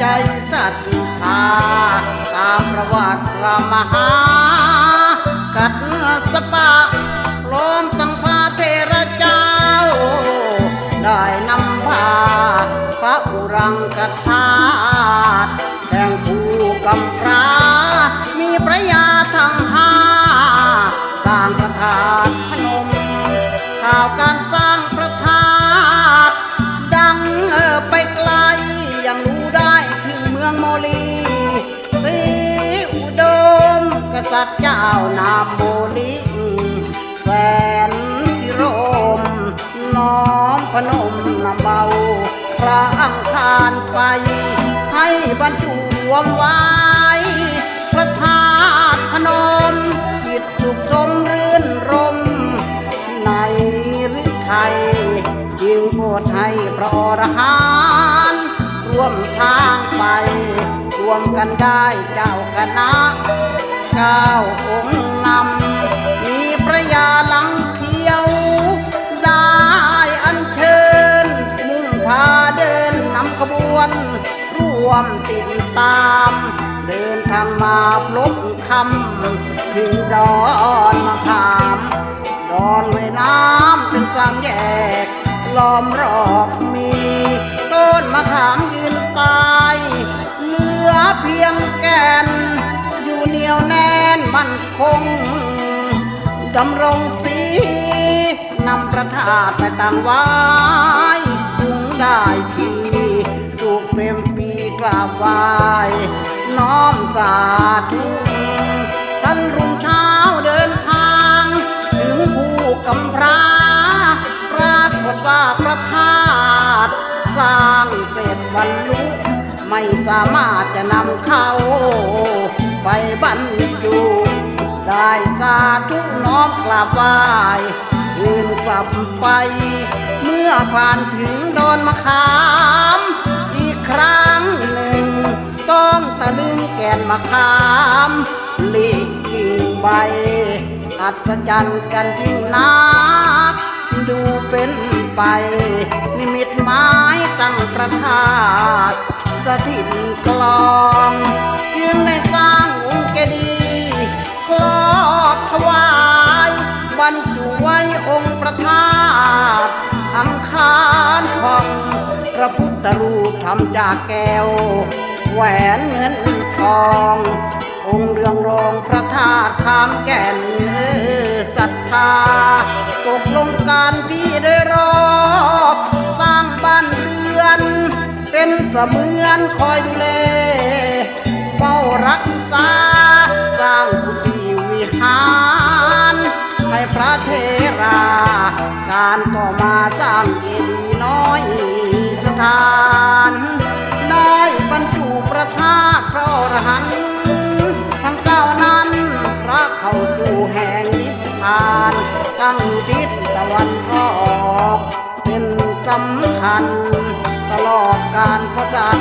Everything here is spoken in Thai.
ใจศรัทธาตามประวัติพระมหากัดสปะลมตั้งพาเทระเจ้า ได้นำพาพระอุรังกธาตุแห่งผู้กำพร้ามีพระยาทั้ง โมลีสีอุดมกษัตริย์เจ้านามโมลีแสนพิรมน้อมพนมนำเบาพระอังคารไป ให้บรรจุวมไว้ พระธาตุพนมจิตสุขสมรื่นรม ในฤทัยจึงโปรดให้พระอรหัน ร่วมทางไป รวมกันได้เจ้าคณะเก้าองค์นำ มีพระยาหลังเขียว ได้อัญเชิญ มุ่งพาเดินนำขบวน ร่วมติดตาม เดินทางมาพลบคำถึงดอนมะขามดอนไว้น้ำเป็นสามแยกล้อมรอบมี ต้นมะขามยืนตาย เหลือเพียงแก่น อยู่เหนียวแน่นมั่นคงดำรงสีนำประทาไปตั้งไว้คงได้ทีถูกเปรมปีกราบไหว้น้อมสาธุท่านรุ่งเช้าเดินทาง ถึงผู้กำพร้าปรากฏว่าพระธาตุสา ไม่สามารถจะนำเข้าไปบรรจุได้สาธุน้อมกราบไหว้คืนกลับไป เมื่อผ่านถึงโดนมะขาม อีกครั้งหนึ่ง ต้องตะลึงแก่นมะขามลีกกิ่งใบ อัศจรรย์กันที่งนักดูเป็นไป นิมิตหมายตั้งประทาตุ สถิตกลองจึงได้สร้างองค์เจดีกลอกถวายบรรจุไว้องค์ประธาตุอังคารทองพระพุทธรูปทำจากแก้ว แหวนเงินทอง องค์เรืองรองพระธาตุขามแก่นเออศรัทธา เสมือนคอยดูแลเฝ้ารักษาสร้างกุฏิวิหารให้พระเทรา การก็มาสร้างเจดีย์น้อยสถานได้บรรจุประทาพระอรหันต์ทั้งเก้านั้นพระเข้าสู่แห่งนิพพานตั้งทิศตะวันออกเป็นสำคัญ อบการพระสาน